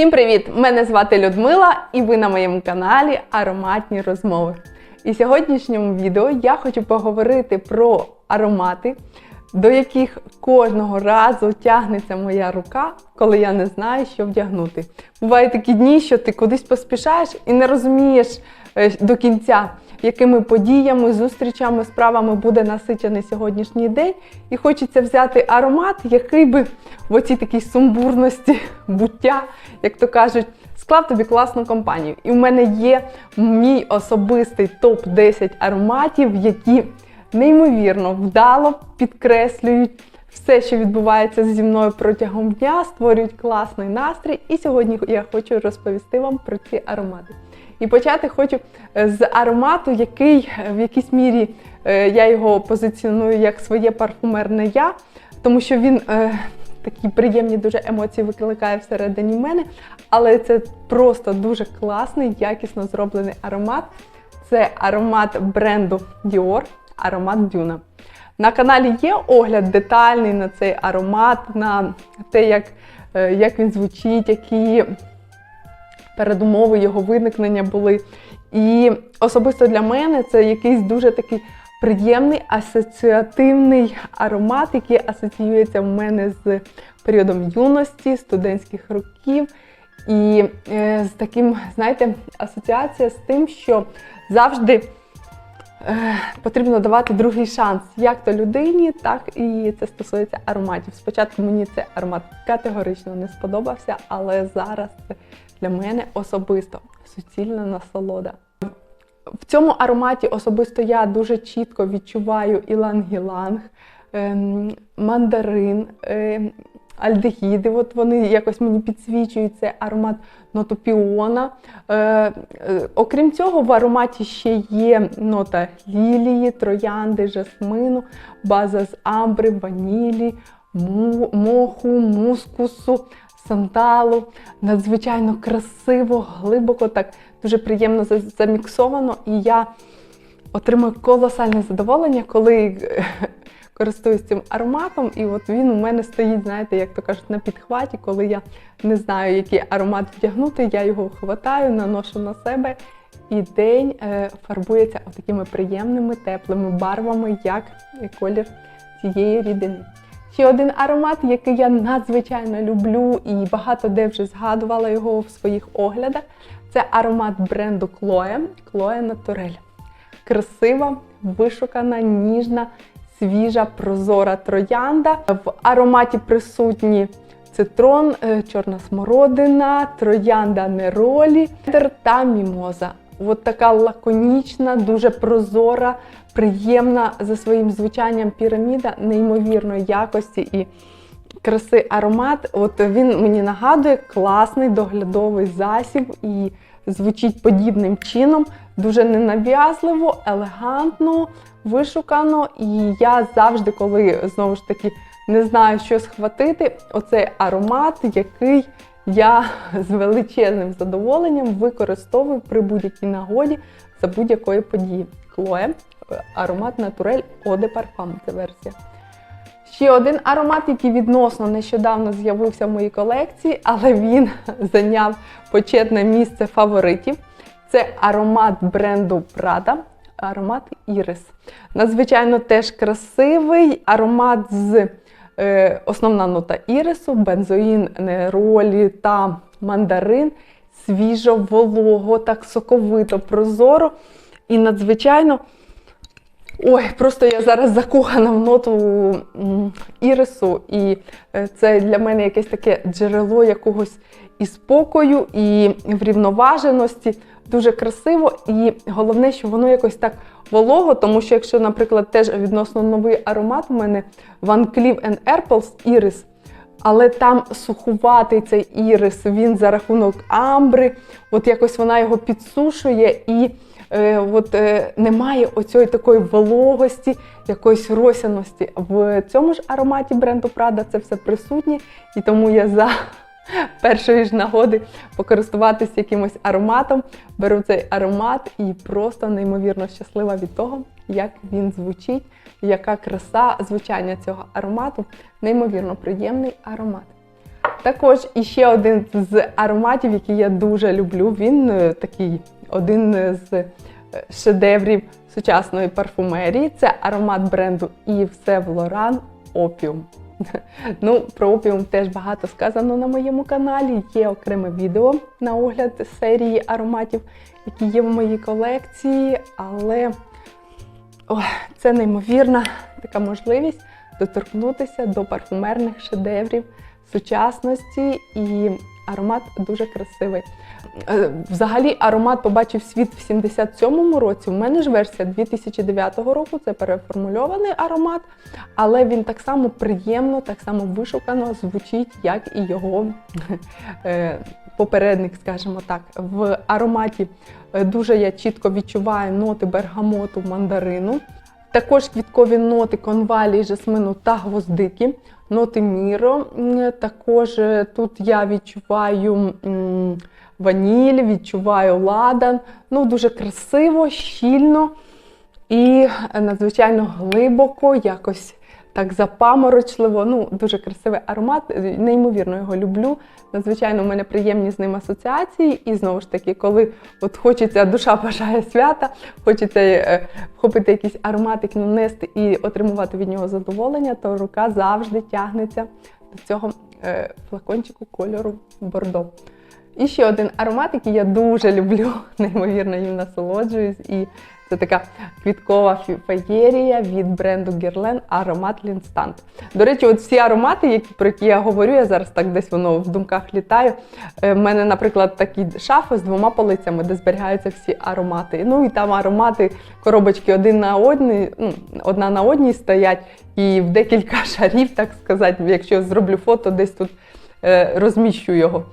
Всім привіт! Мене звати Людмила, і ви на моєму каналі Ароматні розмови. І в сьогоднішньому відео я хочу поговорити про аромати, до яких кожного разу тягнеться моя рука, коли я не знаю, що вдягнути. Бувають такі дні, що ти кудись поспішаєш і не розумієш до кінця, якими подіями, зустрічами, справами буде насичений сьогоднішній день. І хочеться взяти аромат, який би в оцій такій сумбурності буття, як то кажуть, склав тобі класну компанію. І в мене є мій особистий топ-10 ароматів, які неймовірно вдало підкреслюють все, що відбувається зі мною протягом дня, створюють класний настрій. І сьогодні я хочу розповісти вам про ці аромати. І почати хочу е, з аромату, який е, в якійсь мірі е, я його позиціоную як своє парфумерне я, тому що він такі приємні дуже емоції викликає всередині мене. Але це просто дуже класний, якісно зроблений аромат. Це аромат бренду Dior, аромат Дюна. На каналі є огляд детальний на цей аромат, на те, як, як він звучить, які передумови його виникнення були. І особисто для мене це якийсь дуже такий приємний асоціативний аромат, який асоціюється в мене з періодом юності, студентських років. І е, з таким, знаєте, асоціація з тим, що завжди е, потрібно давати другий шанс як то людині, так і це стосується ароматів. Спочатку мені цей аромат категорично не сподобався, але зараз це для мене особисто суцільна насолода. В цьому ароматі особисто я дуже чітко відчуваю іланг-іланг, ем, мандарин, ем, альдегіди. От вони якось мені підсвічують цей аромат ноту піона. Е, е, окрім цього, в ароматі ще є нота лілії, троянди, жасмину, база з амбри, ванілі, моху, мускусу, сандалу. Надзвичайно красиво, глибоко, так дуже приємно заміксовано. І я отримую колосальне задоволення, коли е, користуюсь цим ароматом. І от він у мене стоїть, знаєте, як то кажуть, на підхваті, коли я не знаю, який аромат вдягнути, я його хватаю, наношу на себе. І день е, фарбується такими приємними теплими барвами, як колір цієї рідини. Ще один аромат, який я надзвичайно люблю і багато де вже згадувала його в своїх оглядах. Це аромат бренду Chloe, Chloe Naturel. Красива, вишукана, ніжна, свіжа, прозора троянда. В ароматі присутні цитрон, е, чорна смородина, троянда неролі та мімоза. От така лаконічна, дуже прозора, приємна за своїм звучанням піраміда неймовірної якості і краси аромат. От він мені нагадує класний доглядовий засіб і звучить подібним чином, дуже ненав'язливо, елегантно, вишукано. І я завжди, коли знову ж таки не знаю, що схватити, оцей аромат, який я з величезним задоволенням використовую при будь-якій нагоді за будь-якої події. Chloe, аромат Eau de Parfum, це версія. Ще один аромат, який відносно нещодавно з'явився в моїй колекції, але він зайняв почетне місце фаворитів. Це аромат бренду Prada, аромат Iris. Надзвичайно теж красивий аромат з основна нота ірису, бензоїн, неролі та мандарин. Свіжо, волого, так соковито, прозоро і надзвичайно. Ой, просто я зараз закохана в ноту ірису, і е, це для мене якесь таке джерело якогось і спокою, і врівноваженості. Дуже красиво, і головне, що воно якось так волого, тому що якщо, наприклад, теж відносно новий аромат у мене Van Cleef Arpels Iris, але там сухуватий цей ірис, він за рахунок амбри, от якось вона його підсушує і от, е, немає оцієї такої вологості, якоїсь росяності. В цьому ж ароматі бренду Prada це все присутнє, і тому я за першої ж нагоди покористуватися якимось ароматом. Беру цей аромат і просто неймовірно щаслива від того, як він звучить, яка краса звучання цього аромату. Неймовірно приємний аромат. Також іще один з ароматів, який я дуже люблю. Він е, такий один з е, шедеврів сучасної парфумерії. Це аромат бренду Yves Saint Laurent Opium. Ну, про опіум теж багато сказано на моєму каналі. Є окреме відео на огляд серії ароматів, які є в моїй колекції, але ой, це неймовірна така можливість доторкнутися до парфумерних шедеврів сучасності, і аромат дуже красивий. Е, Взагалі аромат побачив світ в 77-му році. У мене ж версія 2009 року, це переформульований аромат, але він так само приємно, так само вишукано звучить, як і його е, попередник, скажімо так. В ароматі е, дуже я чітко відчуваю ноти бергамоту, мандарину. Також квіткові ноти конвалії, жасмину та гвоздики, ноти міро. Також тут я відчуваю ваніль, відчуваю ладан. Ну, дуже красиво, щільно і надзвичайно глибоко, якось так запаморочливо. Ну, дуже красивий аромат, неймовірно його люблю. Надзвичайно в мене приємні з ним асоціації. І знову ж таки, коли от хочеться, душа бажає свята, хочеться е, вхопити якийсь ароматик, нанести і отримувати від нього задоволення, то рука завжди тягнеться до цього е, флакончику кольору бордо. І ще один аромат, який я дуже люблю, неймовірно їм насолоджуюсь. І це така квіткова феєрія від бренду Guerlain аромат Linstant. До речі, от всі аромати, які, про які я говорю, я зараз так десь воно в думках літаю. У мене, наприклад, такі шафи з двома полицями, де зберігаються всі аромати. Ну і там аромати, коробочки один на одній, ну, одна на одній стоять, і в декілька шарів, так сказати, якщо зроблю фото, десь тут е, розміщу його.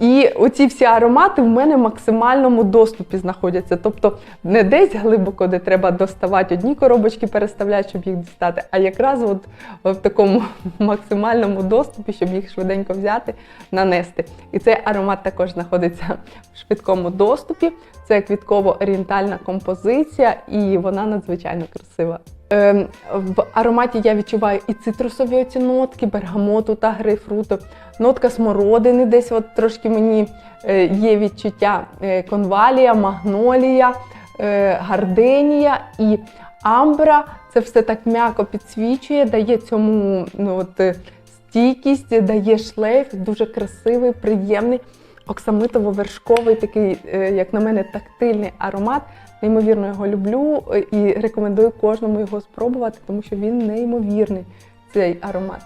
І оці всі аромати в мене в максимальному доступі знаходяться. Тобто не десь глибоко, де треба доставати одні коробочки, переставляти, щоб їх дістати, а якраз от в такому максимальному доступі, щоб їх швиденько взяти, нанести. І цей аромат також знаходиться в швидкому доступі. Це квітково-орієнтальна композиція, і вона надзвичайно красива. Ем, в ароматі я відчуваю і цитрусові оці нотки, бергамоту та грейпфруту. Нотка смородини десь от трошки мені е, є відчуття е, конвалія, магнолія, е, гарденія і амбра. Це все так м'яко підсвічує, дає цьому ну, от, стійкість, дає шлейф, дуже красивий, приємний, оксамитово-вершковий, такий, як на мене, тактильний аромат. Неймовірно його люблю і рекомендую кожному його спробувати, тому що він неймовірний, цей аромат.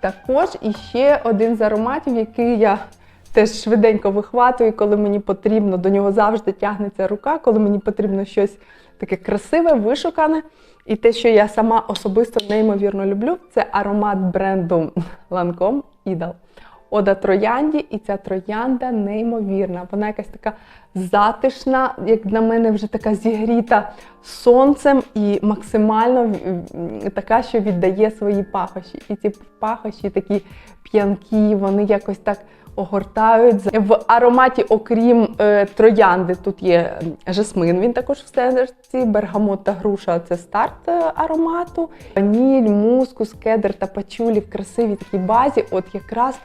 Також іще один з ароматів, який я теж швиденько вихватую, коли мені потрібно, до нього завжди тягнеться рука, коли мені потрібно щось таке красиве, вишукане. І те, що я сама особисто неймовірно люблю, це аромат бренду Lancome Idol. Ода троянді, і ця троянда неймовірна. Вона якась така затишна, як на мене, вже така зігріта сонцем і максимально така, що віддає свої пахощі. І ці пахощі такі п'янкі, вони якось так огортають. В ароматі, окрім е, троянди, тут є жасмин, він також в сенерці, бергамот та груша це старт е, аромату. Ваніль, мускус, кедр та пачулі в красивій такій базі. От якраз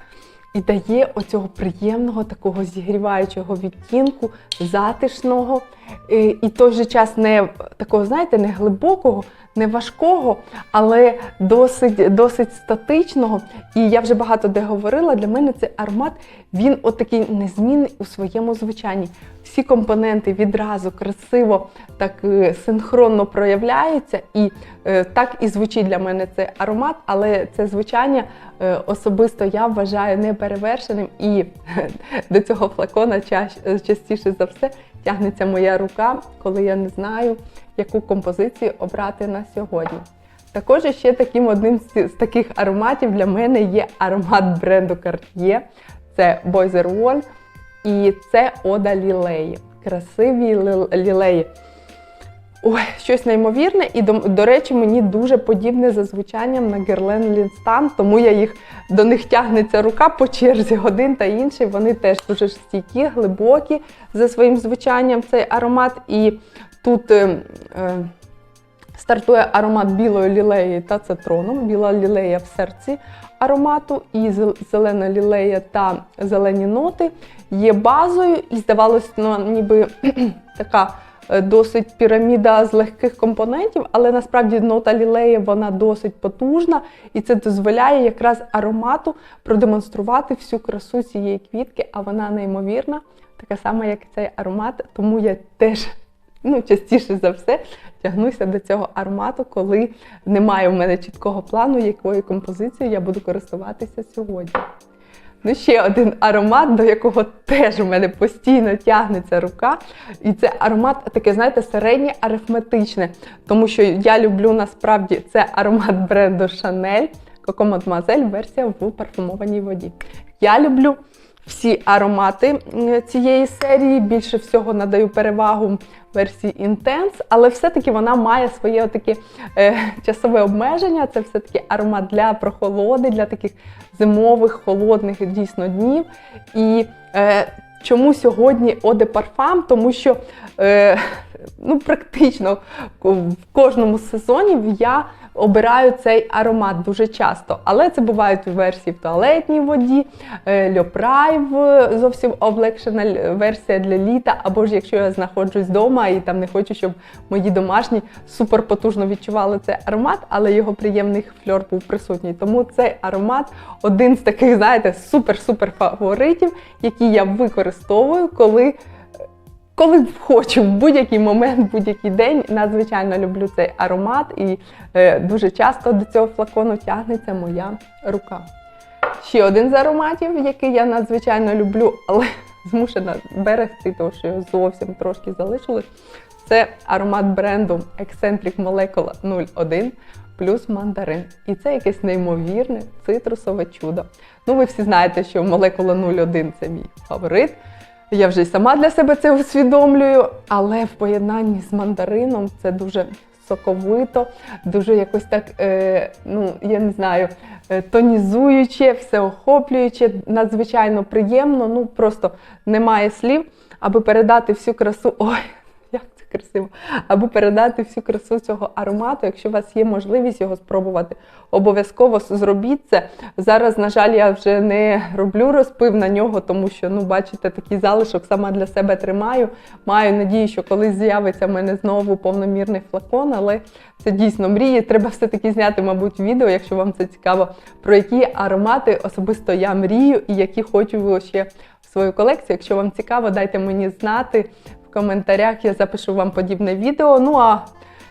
і дає оцього приємного такого зігріваючого відтінку, затишного, і в той же час не такого, знаєте, не глибокого, не важкого, але досить, досить статичного. І я вже багато де говорила, для мене цей аромат він отакий незмінний у своєму звучанні. Всі компоненти відразу красиво, так е, синхронно проявляються, і е, так і звучить для мене цей аромат, але це звучання е, особисто я вважаю неперевершеним, і до цього флакона частіше за все тягнеться моя рука, коли я не знаю, яку композицію обрати на сьогодні. Також ще таким одним з, таких ароматів для мене є аромат бренду Cartier. Це Boiser Wall і це Ода Лілеї. Красиві лілеї. Ой, щось неймовірне, і до, до речі, мені дуже подібне за звучанням на Guerlain Linstant, тому я їх до них тягнеться рука по черзі один та інший. Вони теж дуже стійкі, глибокі за своїм звучанням цей аромат. І тут е, е, Стартує аромат білої лілеї та цитрону. Біла лілея в серці аромату, і зелена лілея та зелені ноти є базою, і здавалося, ну, ніби така досить піраміда з легких компонентів, але насправді нота лілеї вона досить потужна, і це дозволяє якраз аромату продемонструвати всю красу цієї квітки, а вона неймовірна, така сама, як цей аромат. Тому я теж ну, частіше за все тягнуся до цього аромату, коли немає в мене чіткого плану, якою композицією я буду користуватися сьогодні. Ну, ще один аромат, до якого теж в мене постійно тягнеться рука. І це аромат таке, знаєте, середнє арифметичне. Тому що я люблю насправді це аромат бренду Chanel Coco Mademoiselle версія в парфумованій воді. Я люблю всі аромати цієї серії. Більше всього надаю перевагу версії Intense, але все-таки вона має своє таке е, часове обмеження. Це все-таки аромат для прохолоди, для таких зимових, холодних дійсно днів. І е, чому сьогодні Оде Парфам? Тому що е, ну, практично в кожному сезоні я обираю цей аромат дуже часто. Але це бувають версії в туалетній воді, е, Льопрайв, зовсім облегшена версія для літа, або ж якщо я знаходжусь вдома і там не хочу, щоб мої домашні супер потужно відчували цей аромат, але його приємний фльор був присутній. Тому цей аромат один з таких, знаєте, супер-супер фаворитів, які я використовую, коли коли хочу, в будь-який момент, в будь-який день, надзвичайно люблю цей аромат, і е, дуже часто до цього флакону тягнеться моя рука. Ще один з ароматів, який я надзвичайно люблю, але змушена берегти, тому що його зовсім трошки залишилось. Це аромат бренду Eccentric Molecule 01 плюс мандарин. І це якесь неймовірне цитрусове чудо. Ну, ви всі знаєте, що молекула 01 це мій фаворит. Я вже й сама для себе це усвідомлюю, але в поєднанні з мандарином це дуже соковито, дуже якось так, е, ну я не знаю, е, тонізуюче, всеохоплююче, надзвичайно приємно. Ну просто немає слів, аби передати всю красу. Ой, красиво! Аби передати всю красу цього аромату, якщо у вас є можливість його спробувати, обов'язково зробіть це. Зараз, на жаль, я вже не роблю розпив на нього, тому що, ну, бачите, такий залишок сама для себе тримаю. Маю надію, що колись з'явиться в мене знову повномірний флакон, але це дійсно мрії. Треба все-таки зняти, мабуть, відео, якщо вам це цікаво, про які аромати особисто я мрію і які хочу ще в свою колекцію. Якщо вам цікаво, дайте мені знати в коментарях, я запишу вам подібне відео. Ну а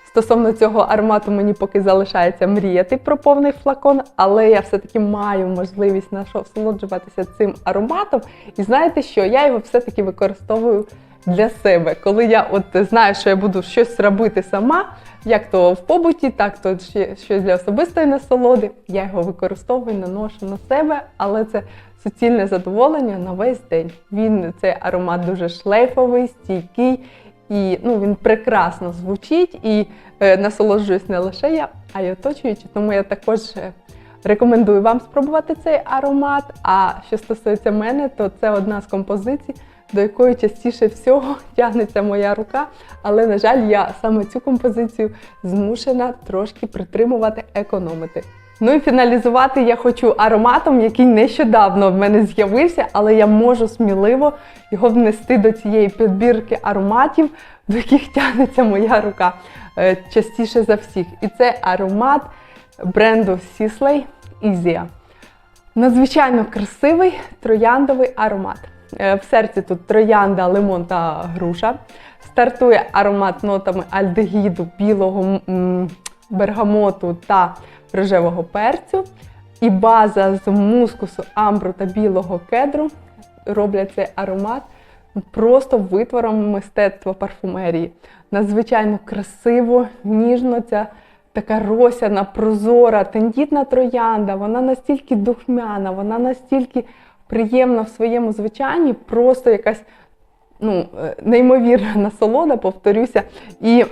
Стосовно цього аромату мені поки залишається мріяти про повний флакон, але я все-таки маю можливість насолоджуватися цим ароматом. І знаєте що? Я його все-таки використовую для себе. Коли я от знаю, що я буду щось робити сама, як то в побуті, так то ще щось для особистої насолоди, я його використовую, наношу на себе, але це суцільне задоволення на весь день. Він цей аромат дуже шлейфовий, стійкий. І ну, він прекрасно звучить і е, насолоджуюсь не лише я, а й оточуючи. Тому я також е, рекомендую вам спробувати цей аромат. А що стосується мене, то це одна з композицій, до якої частіше всього тягнеться моя рука. Але, на жаль, я саме цю композицію змушена трошки притримувати, економити. Ну і фіналізувати я хочу ароматом, який нещодавно в мене з'явився, але я можу сміливо його внести до цієї підбірки ароматів, до яких тягнеться моя рука е, частіше за всіх. І це аромат бренду Sisley Ізія. Надзвичайно красивий трояндовий аромат. Е, В серці тут троянда, лимон та груша. Стартує аромат нотами альдегіду, білого бергамоту та рожевого перцю. І база з мускусу, амбру та білого кедру роблять цей аромат просто витвором мистецтва парфумерії. Надзвичайно красиво, ніжно ця така росяна, прозора, тендітна троянда. Вона настільки духмяна, вона настільки приємна в своєму звучанні, просто якась ну, е, неймовірна насолода, повторюся. І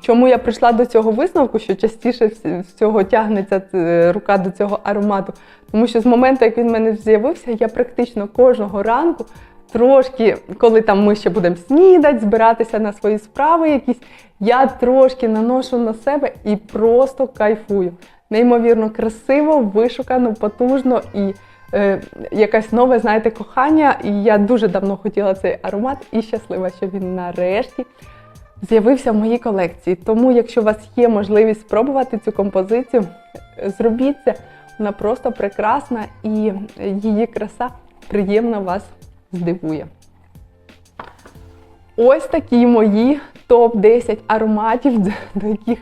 чому я прийшла до цього висновку, що частіше вс- всього тягнеться е, рука до цього аромату? Тому що з моменту, як він в мене з'явився, я практично кожного ранку трошки, коли там ми ще будемо снідати, збиратися на свої справи якісь, я трошки наношу на себе і просто кайфую. Неймовірно красиво, вишукано, потужно і е, якесь нове, знаєте, кохання. І я дуже давно хотіла цей аромат і щаслива, що він нарешті з'явився в моїй колекції. Тому, якщо у вас є можливість спробувати цю композицію, зробіть це. Вона просто прекрасна і її краса приємно вас здивує. Ось такі мої топ-10 ароматів, до яких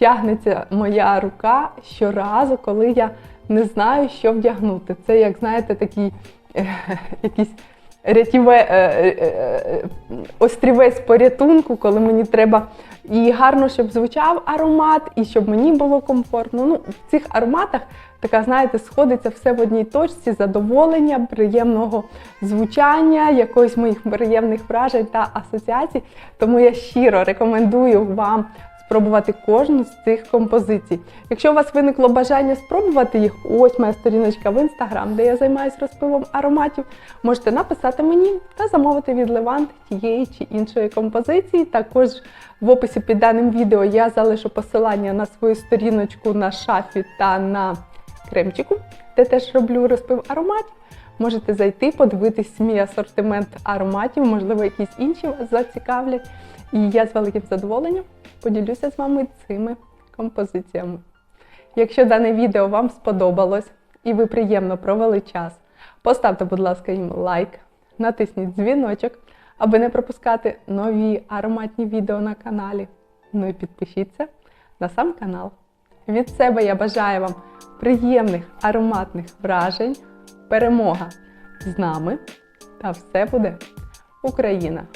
тягнеться моя рука щоразу, коли я не знаю, що вдягнути. Це, як знаєте, такий е, якийсь рятіве, е, е, острівець порятунку, коли мені треба і гарно, щоб звучав аромат, і щоб мені було комфортно. Ну, в цих ароматах така, знаєте, сходиться все в одній точці, задоволення, приємного звучання, якоїсь моїх приємних вражень та асоціацій. Тому я щиро рекомендую вам спробувати кожну з цих композицій. Якщо у вас виникло бажання спробувати їх, ось моя сторіночка в інстаграм, де я займаюся розпивом ароматів, можете написати мені та замовити від Левант тієї чи іншої композиції. Також в описі під даним відео я залишу посилання на свою сторіночку на шафі та на кремчику, де теж роблю розпив ароматів. Можете зайти, подивитись мій асортимент ароматів, можливо, якісь інші вас зацікавлять. І я з великим задоволенням поділюся з вами цими композиціями. Якщо дане відео вам сподобалось і ви приємно провели час, поставте, будь ласка, їм лайк, натисніть дзвіночок, аби не пропускати нові ароматні відео на каналі. Ну і підпишіться на сам канал. Від себе я бажаю вам приємних ароматних вражень, перемога з нами та все буде Україна!